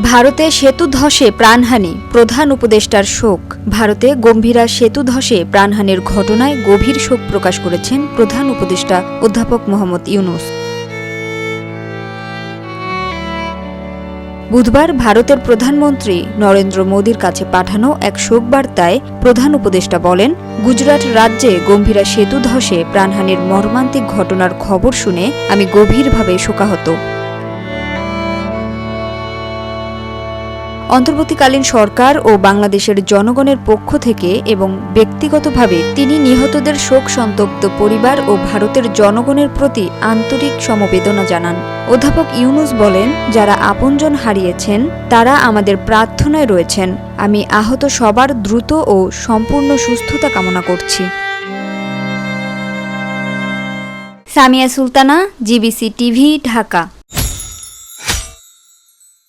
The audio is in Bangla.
ভারতে সেতু ধসে প্রাণহানি, প্রধান উপদেষ্টার শোক। ভারতে গম্ভীরা সেতু ধসে প্রাণহানির ঘটনায় গভীর শোক প্রকাশ করেছেন প্রধান উপদেষ্টা অধ্যাপক মোহাম্মদ ইউনুস। বুধবার ভারতের প্রধানমন্ত্রী নরেন্দ্র মোদীর কাছে পাঠানো এক শোক বার্তায় প্রধান উপদেষ্টা বলেন, গুজরাট রাজ্যে গম্ভীরা সেতু ধসে প্রাণহানির মর্মান্তিক ঘটনার খবর শুনে আমি গভীরভাবে শোকাহত। অন্তর্বর্তীকালীন সরকার ও বাংলাদেশের জনগণের পক্ষ থেকে এবং ব্যক্তিগতভাবে তিনি নিহতদের শোক সন্তপ্ত পরিবার ও ভারতের জনগণের প্রতি আন্তরিক সমবেদনা জানান। অধ্যাপক ইউনুস বলেন, যারা আপনজন হারিয়েছেন, তারা আমাদের প্রার্থনায় রয়েছেন। আমি আহত সবার দ্রুত ও সম্পূর্ণ সুস্থতা কামনা করছি। Samia Sultana, GBC TV, Dhaka.